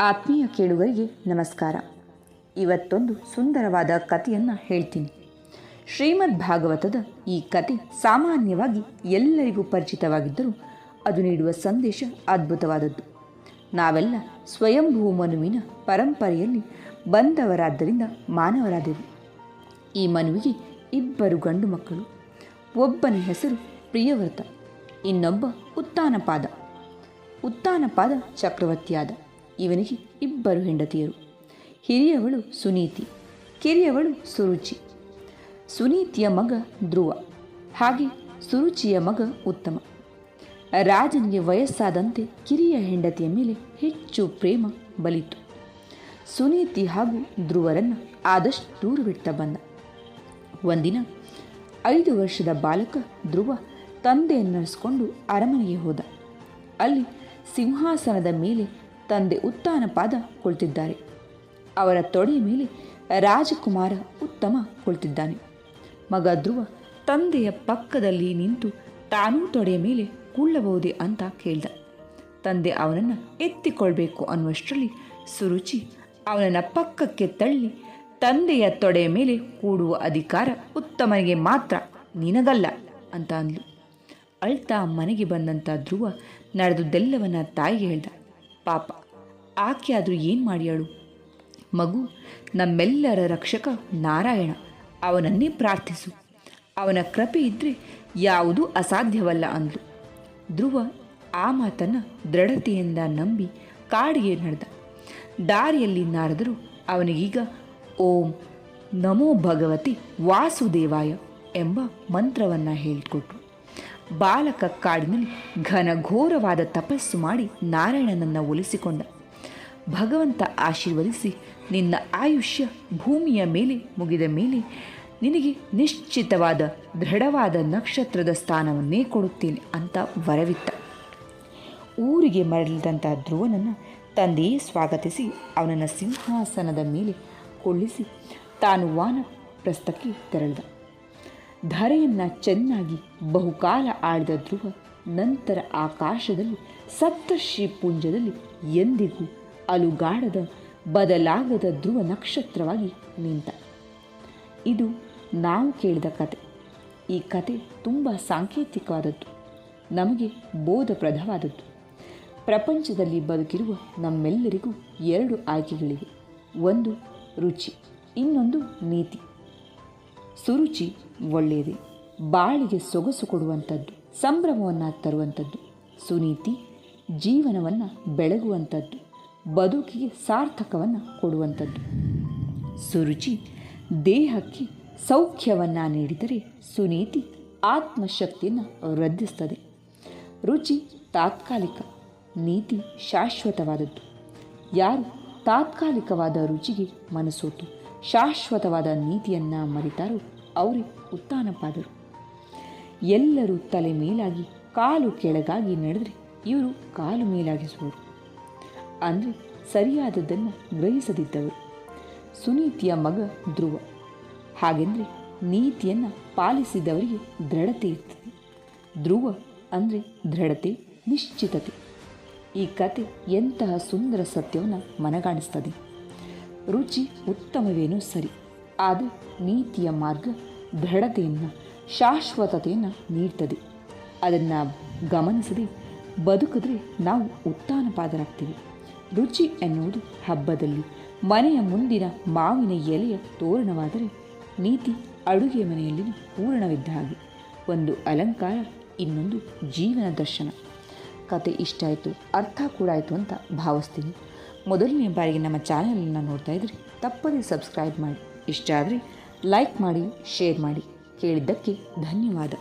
ಆತ್ಮೀಯ ಕೇಳುಗರಿಗೆ ನಮಸ್ಕಾರ. ಇವತ್ತೊಂದು ಸುಂದರವಾದ ಕಥೆಯನ್ನು ಹೇಳ್ತೀನಿ. ಶ್ರೀಮದ್ ಭಾಗವತದ ಈ ಕತೆ ಸಾಮಾನ್ಯವಾಗಿ ಎಲ್ಲರಿಗೂ ಪರಿಚಿತವಾಗಿದ್ದರೂ ಅದು ನೀಡುವ ಸಂದೇಶ ಅದ್ಭುತವಾದದ್ದು. ನಾವೆಲ್ಲ ಸ್ವಯಂಭೂ ಮನುವಿನ ಪರಂಪರೆಯಲ್ಲಿ ಬಂದವರಾದ್ದರಿಂದ ಮಾನವರಾದೆವು. ಈ ಮನುವಿಗೆ ಇಬ್ಬರು ಗಂಡು ಮಕ್ಕಳು, ಒಬ್ಬನ ಹೆಸರು ಪ್ರಿಯವ್ರತ, ಇನ್ನೊಬ್ಬ ಉತ್ತಾನಪಾದ. ಉತ್ತಾನಪಾದ ಚಕ್ರವರ್ತಿಯಾದ. ಇವನಿಗೆ ಇಬ್ಬರು ಹೆಂಡತಿಯರು. ಹಿರಿಯವಳು ಸುನೀತಿ, ಕಿರಿಯವಳು ಸುರುಚಿ. ಸುನೀತಿಯ ಮಗ ಧ್ರುವ, ಹಾಗೆ ಸುರುಚಿಯ ಮಗ ಉತ್ತಮ. ರಾಜನಿಗೆ ವಯಸ್ಸಾದಂತೆ ಕಿರಿಯ ಹೆಂಡತಿಯ ಮೇಲೆ ಹೆಚ್ಚು ಪ್ರೇಮ ಬಲಿತು. ಸುನೀತಿ ಹಾಗೂ ಧ್ರುವರನ್ನು ಆದಷ್ಟು ದೂರವಿಡ್ತಾ ಬಂದ. ಒಂದಿನ ಐದು ವರ್ಷದ ಬಾಲಕ ಧ್ರುವ ತಂದೆಯನ್ನರಿಸಿಕೊಂಡು ಅರಮನೆಗೆ ಹೋದ. ಅಲ್ಲಿ ಸಿಂಹಾಸನದ ಮೇಲೆ ತಂದೆ ಉತ್ತಾನಪಾದ ಕುಳಿತಿದ್ದಾರೆ. ಅವರ ತೊಡೆಯ ಮೇಲೆ ರಾಜಕುಮಾರ ಉತ್ತಮ ಕುಳಿತಿದ್ದಾನೆ. ಮಗ ಧ್ರುವ ತಂದೆಯ ಪಕ್ಕದಲ್ಲಿ ನಿಂತು ತಾನೂ ತೊಡೆಯ ಮೇಲೆ ಕುಳ್ಳಬಹುದೇ ಅಂತ ಕೇಳ್ದ. ತಂದೆ ಅವನನ್ನು ಎತ್ತಿಕೊಳ್ಬೇಕು ಅನ್ನುವಷ್ಟರಲ್ಲಿ ಸುರುಚಿ ಅವನನ್ನು ಪಕ್ಕಕ್ಕೆ ತಳ್ಳಿ ತಂದೆಯ ತೊಡೆಯ ಮೇಲೆ ಕೂಡುವ ಅಧಿಕಾರ ಉತ್ತಮನಿಗೆ ಮಾತ್ರ ನಿನಗಲ್ಲ ಅಂತ ಅಂದ್ಲು. ಅಳ್ತಾ ಮನೆಗೆ ಬಂದಂಥ ಧ್ರುವ ನಡೆದುದೆಲ್ಲವನ್ನ ತಾಯಿಗೆ ಹೇಳ್ದ. ಪಾಪ. ಆಕೆ ಆದರೂ ಏನು ಮಾಡ್ಯಾಳು? ಮಗು, ನಮ್ಮೆಲ್ಲರ ರಕ್ಷಕ ನಾರಾಯಣ, ಅವನನ್ನೇ ಪ್ರಾರ್ಥಿಸು. ಅವನ ಕೃಪೆ ಇದ್ದರೆ ಯಾವುದೂ ಅಸಾಧ್ಯವಲ್ಲ ಅಂದ್ಲು. ಧ್ರುವ ಆ ಮಾತನ್ನು ದೃಢತೆಯಿಂದ ನಂಬಿ ಕಾಡಿಗೆ ನಡೆದ. ದಾರಿಯಲ್ಲಿ ನಾರದರು, ಅವನಿಗೀಗ ಓಂ ನಮೋ ಭಗವತಿ ವಾಸುದೇವಾಯ ಎಂಬ ಮಂತ್ರವನ್ನು ಹೇಳಿಕೊಟ್ರು. ಬಾಲಕ ಕಾಡಿನಲ್ಲಿ ಘನಘೋರವಾದ ತಪಸ್ಸು ಮಾಡಿ ನಾರಾಯಣನನ್ನು ಒಲಿಸಿಕೊಂಡ. ಭಗವಂತ ಆಶೀರ್ವದಿಸಿ ನಿನ್ನ ಆಯುಷ್ಯ ಭೂಮಿಯ ಮೇಲೆ ಮುಗಿದ ಮೇಲೆ ನಿನಗೆ ನಿಶ್ಚಿತವಾದ ದೃಢವಾದ ನಕ್ಷತ್ರದ ಸ್ಥಾನವನ್ನೇ ಕೊಡುತ್ತೇನೆ ಅಂತ ವರವಿತ್ತ. ಊರಿಗೆ ಮರಳಿದಂಥ ಧ್ರುವನನ್ನು ತಂದೆಯೇ ಸ್ವಾಗತಿಸಿ ಅವನನ್ನು ಸಿಂಹಾಸನದ ಮೇಲೆ ಕೊಳ್ಳಿಸಿ ತಾನು ವಾನಪ್ರಸ್ಥಕ್ಕೆ ತೆರಳಿದ. ಧರೆಯನ್ನು ಚೆನ್ನಾಗಿ ಬಹುಕಾಲ ಆಳಿದ ಧ್ರುವ ನಂತರ ಆಕಾಶದಲ್ಲಿ ಸಪ್ತರ್ಷಿ ಪುಂಜದಲ್ಲಿ ಎಂದಿಗೂ ಅಲುಗಾಡದ ಬದಲಾಗದ ಧ್ರುವ ನಕ್ಷತ್ರವಾಗಿ ನಿಂತ. ಇದು ನಾವು ಕೇಳಿದ ಕತೆ. ಈ ಕತೆ ತುಂಬ ಸಾಂಕೇತಿಕವಾದದ್ದು. ನಮಗೆ ಬೋಧಪ್ರದವಾದದ್ದು. ಪ್ರಪಂಚದಲ್ಲಿ ಬದುಕಿರುವ ನಮ್ಮೆಲ್ಲರಿಗೂ ಎರಡು ಆಯ್ಕೆಗಳಿವೆ. ಒಂದು ರುಚಿ, ಇನ್ನೊಂದು ನೀತಿ. ಸುರುಚಿ ಒಳ್ಳೆಯದೇ. ಬಾಳಿಗೆ ಸೊಗಸು ಕೊಡುವಂಥದ್ದು, ಸಂಭ್ರಮವನ್ನು ತರುವಂಥದ್ದು. ಸುನೀತಿ ಜೀವನವನ್ನು ಬೆಳಗುವಂಥದ್ದು, ಬದುಕಿಗೆ ಸಾರ್ಥಕವನ್ನು ಕೊಡುವಂಥದ್ದು. ಸುರುಚಿ ದೇಹಕ್ಕೆ ಸೌಖ್ಯವನ್ನು ನೀಡಿದರೆ ಸುನೀತಿ ಆತ್ಮಶಕ್ತಿಯನ್ನು ವೃದ್ಧಿಸ್ತದೆ. ರುಚಿ ತಾತ್ಕಾಲಿಕ, ನೀತಿ ಶಾಶ್ವತವಾದದ್ದು. ಯಾರು ತಾತ್ಕಾಲಿಕವಾದ ರುಚಿಗೆ ಮನಸೋತು ಶಾಶ್ವತವಾದ ನೀತಿಯನ್ನು ಮರಿತಾರೋ ಅವರೇ ಉತ್ತಾನಪಾದರು ಎಲ್ಲರೂ ತಲೆ ಮೇಲಾಗಿ, ಕಾಲು ಕೆಳಗಾಗಿ ನಡೆದರೆ ಇವರು ಕಾಲು ಮೇಲಾಗಿಸುವರು. ಅಂದರೆ ಸರಿಯಾದದ್ದನ್ನು ಗ್ರಹಿಸದಿದ್ದವರು. ಸುನೀತಿಯ ಮಗ ಧ್ರುವ. ಹಾಗೆಂದರೆ ನೀತಿಯನ್ನು ಪಾಲಿಸಿದವರಿಗೆ ದೃಢತೆ ಇರ್ತದೆ. ಧ್ರುವ ಅಂದರೆ ದೃಢತೆ, ನಿಶ್ಚಿತತೆ. ಈ ಕತೆ ಎಂತಹ ಸುಂದರ ಸತ್ಯವನ್ನು ಮನಗಾಣಿಸ್ತದೆ. ರುಚಿ ಉತ್ತಮವೇನೋ ಸರಿ. ಆದರೆ ನೀತಿಯ ಮಾರ್ಗ, ದೃಢತೆಯನ್ನು, ಶಾಶ್ವತತೆಯನ್ನು ನೀಡ್ತದೆ. ಅದನ್ನು ಗಮನಿಸದೆ ಬದುಕಿದ್ರೆ ನಾವು ಉತ್ತಾನಪಾದರಾಗ್ತೀವಿ ರುಚಿ ಎನ್ನುವುದು ಹಬ್ಬದಲ್ಲಿ ಮನೆಯ ಮುಂದಿನ ಮಾವಿನ ಎಲೆಯ ತೋರಣವಾದರೆ ನೀತಿ ಅಡುಗೆ ಮನೆಯಲ್ಲಿನ ಪೂರ್ಣವಿದ್ದ ಹಾಗೆ. ಒಂದು ಅಲಂಕಾರ, ಇನ್ನೊಂದು ಜೀವನ ದರ್ಶನ. ಕತೆ ಇಷ್ಟ ಆಯಿತು, ಅರ್ಥ ಕೂಡ ಆಯಿತು ಅಂತ ಭಾವಿಸ್ತೀನಿ. ಮೊದಲನೇ ಬಾರಿಗೆ ನಮ್ಮ ಚಾನಲನ್ನು ನೋಡ್ತಾ ಇದ್ರಿ, ತಪ್ಪದೇ ಸಬ್ಸ್ಕ್ರೈಬ್ ಮಾಡಿ. ಇಷ್ಟ ಆದರೆ ಲೈಕ್ ಮಾಡಿ, ಶೇರ್ ಮಾಡಿ. ಕೇಳಿದ್ದಕ್ಕೆ ಧನ್ಯವಾದ.